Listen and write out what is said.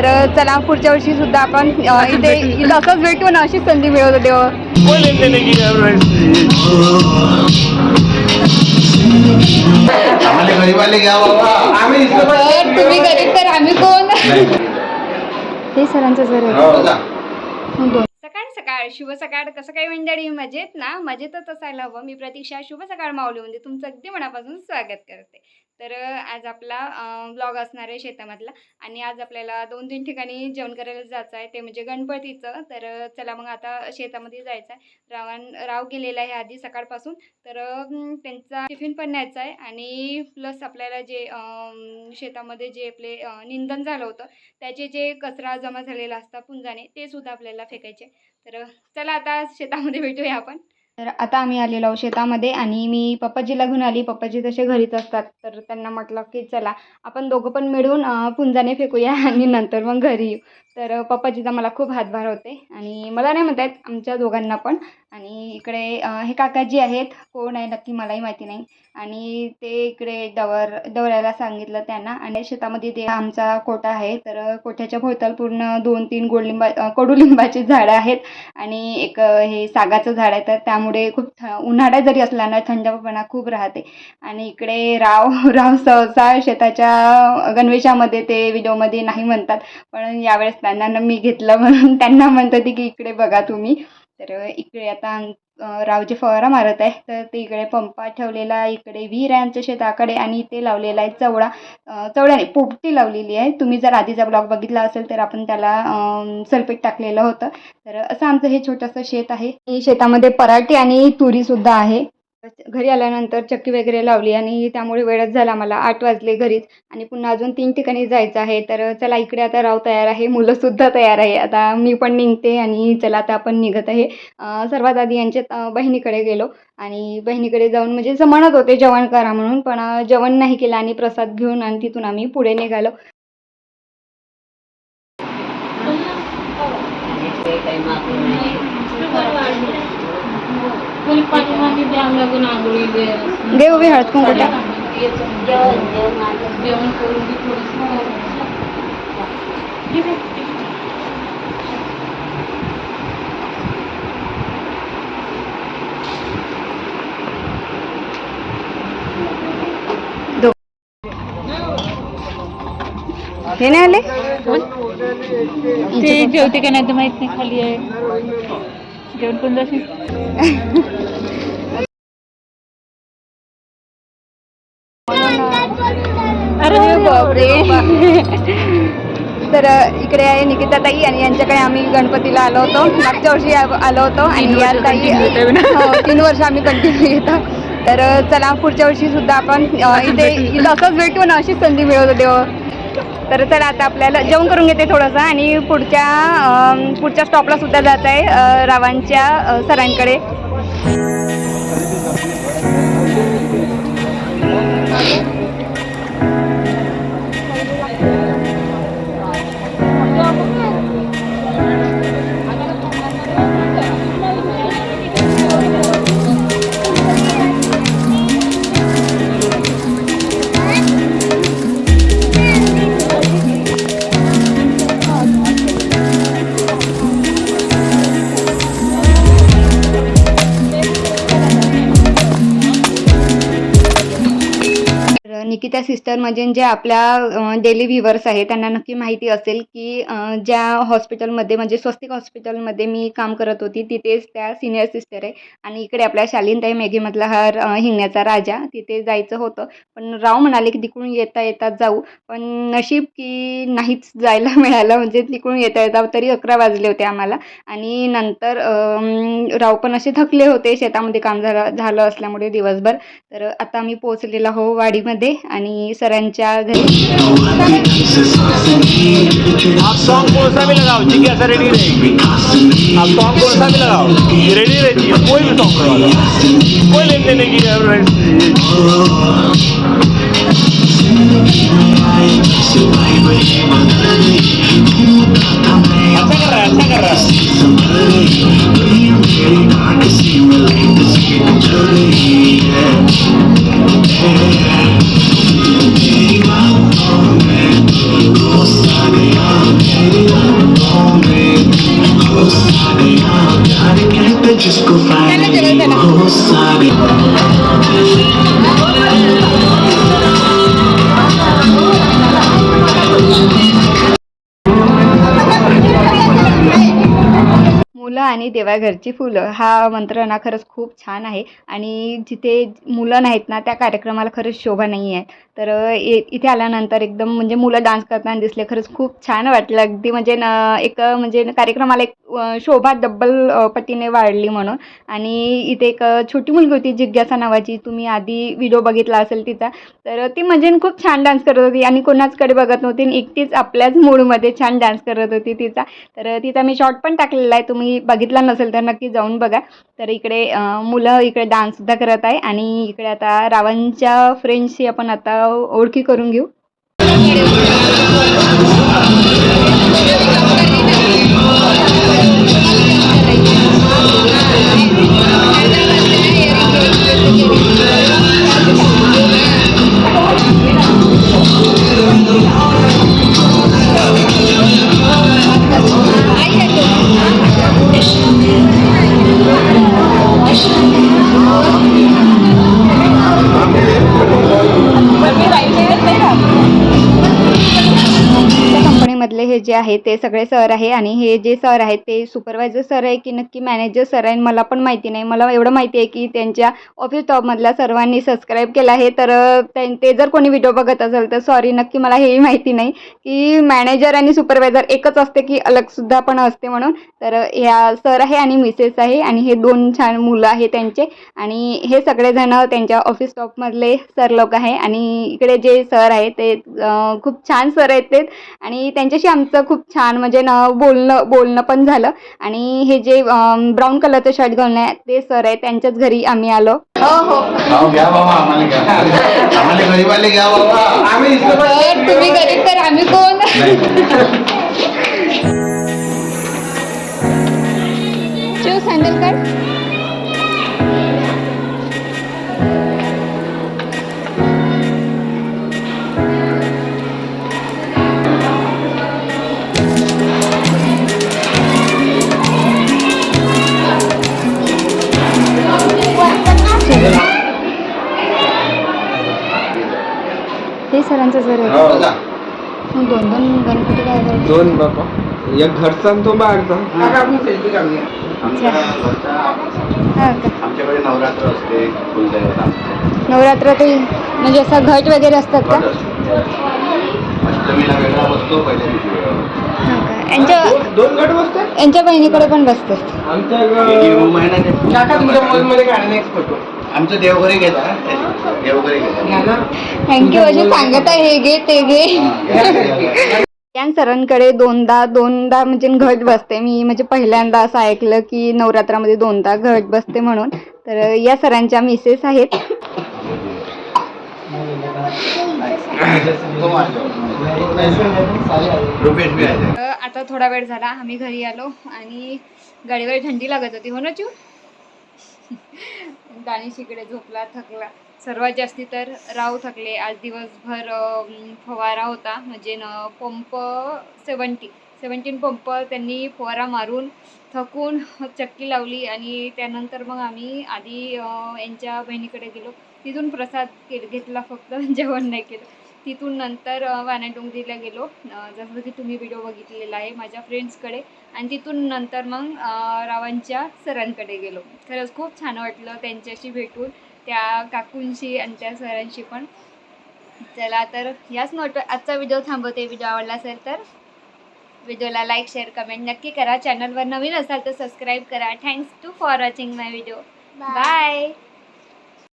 तर चला पुढच्या वर्षी सुद्धा आपण इथे इथं असंच भेटू ना अशीच संधी मिळवतो देव तुम्ही गरीब तर आम्ही कोण? हे सरांचं सर दोन सकाळ सकाळ शुभ सकाळ कसं काही मंडळी? मजेत ना? मजेतच असायला हवं. मी प्रतीक्षा शुभ सकाळ माऊलीमध्ये तुमचं अगदी मनापासून स्वागत करते. तर आज आपला ब्लॉग असणार आहे शेतामधला आणि आज आपल्याला दोन तीन ठिकाणी जेवण करायला जायचं आहे ते म्हणजे गणपतीचं. तर चला मग आता शेतामध्ये जायचं आहे. रावण राव गेलेला आहे आधी सकाळपासून. तर त्यांचा टिफिन पण न्यायचा आहे आणि प्लस आपल्याला जे शेतामध्ये जे आपले निंदन झालं होतं त्याचे जे कचरा जमा झालेला असता पुंजाने ते सुद्धा आपल्याला फेकायचे. तर चला आता शेतामध्ये भेटूया आपण. तर आता आम्ही आलेलो आहोत शेतामध्ये आणि मी पप्पाजीला घेऊन आली. पप्पाजी तसे घरीच असतात. तर त्यांना म्हटलं की चला आपण दोघं पण मिळून पुंजाने फेकूया आणि नंतर मग घरी येऊ. तर पप्पाजीचा मला खूप हातभार होते आणि मला नाही म्हणता येत आमच्या दोघांना पण. आणि इकडे हे काकाजी आहेत. कोण आहे नक्की मलाही माहिती नाही. आणि ते इकडे दवर दवरायला सांगितलं त्यांना. आणि शेतामध्ये ते आमचा कोटा आहे. तर कोठ्याच्या भोवताल पूर्ण दोन तीन गोडलिंबा कडुलिंबाचे झाडं आहेत. आणि एक हे सागाचं झाड आहे. तर त्यामुळे खूप थ उन्हाळा जरी असला ना थंडपणा खूप राहते. आणि इकडे राव राव सहसा शेताच्या गणवेशामध्ये ते व्हिडिओमध्ये नाही म्हणतात. पण यावेळेस त्यांना न मी घेतलं म्हणून त्यांना म्हणतात की इकडे बघा तुम्ही. तर इकडे आता अं, फवारा मारत आहे तर ते इकडे पंपा ठेवलेला आहे इकडे विहीर आहे आमच्या शेताकडे आणि इथे लावलेला आहे चवळा चवळ्याने पोपटी लावलेली आहे. तुम्ही जर आधीचा ब्लॉग बघितला असेल तर आपण त्याला अं, सल्फेट टाकलेलं होतं. तर असं आमचं हे छोटंसं शेत आहे. आणि शेतामध्ये पराठी आणि तुरीसुद्धा आहे. घरी आल्यानंतर चक्की वगैरे लावली आणि त्यामुळे वेळच झाला मला. आठ वाजले घरीच आणि पुन्हा अजून तीन ठिकाणी जायचं आहे. तर चला इकडे आता राव तयार आहे. मुलंसुद्धा तयार आहे. आता मी पण निघते आणि चला आता आपण निघत आहे. सर्वात आधी यांच्या बहिणीकडे गेलो आणि बहिणीकडे जाऊन म्हणजे असं म्हणत होते जेवण करा म्हणून पण जेवण नाही केलं आणि प्रसाद घेऊन आणि तिथून आम्ही पुढे निघालो. दे उभी हळद कुंकू टाक. हे नाही आले? ते जेवते का नाही तर माहीत नाही खाली आहे. जेवण पण जाशील? तर इकडे आहे निकिता ताई आणि यांच्याकडे आम्ही गणपतीला आलो होतो. मागच्या वर्षी आलो होतो आणि या ताई हो, तीन वर्ष आम्ही कंटिन्यू येतो. तर चला पुढच्या वर्षी सुद्धा आपण इथे इथं असंच भेटू ना अशीच संधी मिळवतो देव. तर चला आता आपल्याला जेवण करून घेते थोडंसं आणि पुढच्या पुढच्या स्टॉपला सुद्धा जात आहे रावांच्या सरांकडे. आपल्या सिस्टर म्हणजे जे आपल्या डेली व्हिवर्स आहे त्यांना नक्की माहिती असेल की ज्या हॉस्पिटलमध्ये म्हणजे स्वस्तिक हॉस्पिटलमध्ये मी काम करत होती तिथेच त्या सिनियर सिस्टर आहे. आणि इकडे आपल्या शालीनताई मेघेमधला हा हिंगण्याचा राजा तिथे जायचं होतं. पण राव म्हणाले की तिकडून येता येता जाऊ. पण नशीब की नाहीच जायला मिळालं. म्हणजे तिकडून येता येता तरी अकरा वाजले होते आम्हाला. आणि नंतर राव पण असे थकले होते. शेतामध्ये काम झालं झालं असल्यामुळे दिवसभर. तर आता आम्ही पोहोचलेलो हो वाडीमध्ये. आणि सरांच्या घरी. आप सॉन्ग भी लगाओ रेडी रहेगी आप सॉन्ग भी लगाओ रेडी रहती है कोई भी सॉन्ग लगा लो कोई लेन देने की अच्छा आणि देवाघरची फुलं. हा मंत्र ना खरंच खूप छान आहे. आणि जिथे मुलं नाहीत ना त्या कार्यक्रमाला खरंच शोभा नाही आहे तर ए इथे आल्यानंतर एकदम म्हणजे मुलं डान्स करताना दिसले. खरंच खूप छान वाटलं. अगदी म्हणजे न एक म्हणजे कार्यक्रमाला एक शोभा डब्बल पतीने पटीने वाढली म्हणून. आणि इथे एक छोटी मुलगी होती जिज्ञासा नावाची. तुम्ही आधी व्हिडिओ बघितला असेल तिचा. तर ती म्हणजे खूप छान डान्स करत होती. आणि कोणाचकडे बघत नव्हती. आणि एकटीच आपल्याच मूडमध्ये छान डान्स करत होती तिचा. तर तिचा मी शॉर्ट पण टाकलेला आहे. तुम्ही बघितला नसेल तर नक्की जाऊन बघा. तर इकडे मुलं इकडे डान्ससुद्धा करत आहे. आणि इकडे आता रावणच्या फ्रेंडशी आपण आता ओळखी करून घेऊ. जे आहे ते सगळे सर आहे आणि हे जे सर आहेत ते सुपरवायझर सर आहे की नक्की मॅनेजर सर आहे मला पण माहिती नाही. मला एवढं माहिती आहे की त्यांच्या ऑफिस टॉपमधल्या सर्वांनी सबस्क्राईब केलं आहे. तर त्यां- ते जर कोणी व्हिडिओ बघत असेल तर सॉरी नक्की मला हेही माहिती नाही की मॅनेजर आणि सुपरवायझर एकच असते की अलगसुद्धा पण असते म्हणून. तर ह्या सर आहे आणि मिसेस आहे आणि हे दोन छान मुलं आहे त्यांचे. आणि हे सगळेजण त्यांच्या ऑफिस टॉपमधले सर लोक आहे. आणि इकडे जे सर आहे ते खूप छान सर आहेत ते. आणि त्यांच्याशी आमचं खूप छान म्हणजे न बोलणं बोलणं पण झालं. आणि हे जे ब्राऊन कलरचं शर्ट घालून आहे ते सर आहे त्यांच्याच घरी आम्ही आलो. हो हो. हो तुम्ही गरीब तर आम्ही कोण? सँडल हे सरांचं घर आहे. बघा. मग दोन दोन गणपती काय करायचे? दोन बाबा एक घरचा आणि तो बाहेरचा. आमच्या घरचा हा का आमच्याकडे नवरात्र असते कुलदैवत आमचं. नवरात्र ते म्हणजे असं घट वगैरे असतात का? घट असतो. अष्टमीला वेगळा बसतो पहिल्या दिवशी. वेगळा बसतो. हा का? यांच्या दोन गट बसतात यांच्या बहिणीकडे पण बसतात आमच्या हे रूम आहे ना ते- काका. तुमच्या मॉलमध्ये काढा नेक्स्ट फोटो आमचं देवघरी घेता देवघरी घेता थँक्यू अशी सांगत आहे हे घे ते घे. यान सरांकडे दोनदा दोनदा म्हणजे घट बसते. मी म्हणजे पहिल्यांदा असं ऐकलं की नवरात्रामध्ये दोनदा घट बसते म्हणून. तर या सरांच्या मिसेस आहेत. आता थोडा वेळ झाला. आम्ही घरी आलो आणि गाडीवर थंडी लागत होती. हो ना चू? दानिश इकडे झोपला थकला. सर्वात जास्ती तर राव थकले. आज दिवसभर फवारा होता. म्हणजे न पंप सेवन्टी. सेवन्टीन पंप त्यांनी फवारा मारून थकून चक्की लावली आणि त्यानंतर मग आम्ही आधी यांच्या बहिणीकडे गेलो. तिथून प्रसाद के घेतला फक्त. जेवण नाही केलं. तिथून नंतर अ, वानाडोंगरीला गेलो. जसं की तुम्ही व्हिडिओ बघितलेला आहे माझ्या फ्रेंड्सकडे. आणि तिथून नंतर मग रावांच्या सरांकडे गेलो. खरंच खूप छान वाटलं त्यांच्याशी भेटून त्या काकूंशी आणि त्या सरांशी पण. चला तर याच नोट आजचा व्हिडिओ थांबवते व्हिडिओ आवडला असेल तर. व्हिडिओला लाईक शेअर कमेंट नक्की करा. चॅनलवर नवीन असाल तर सबस्क्राईब करा. Thanks to for watching my video. Bye.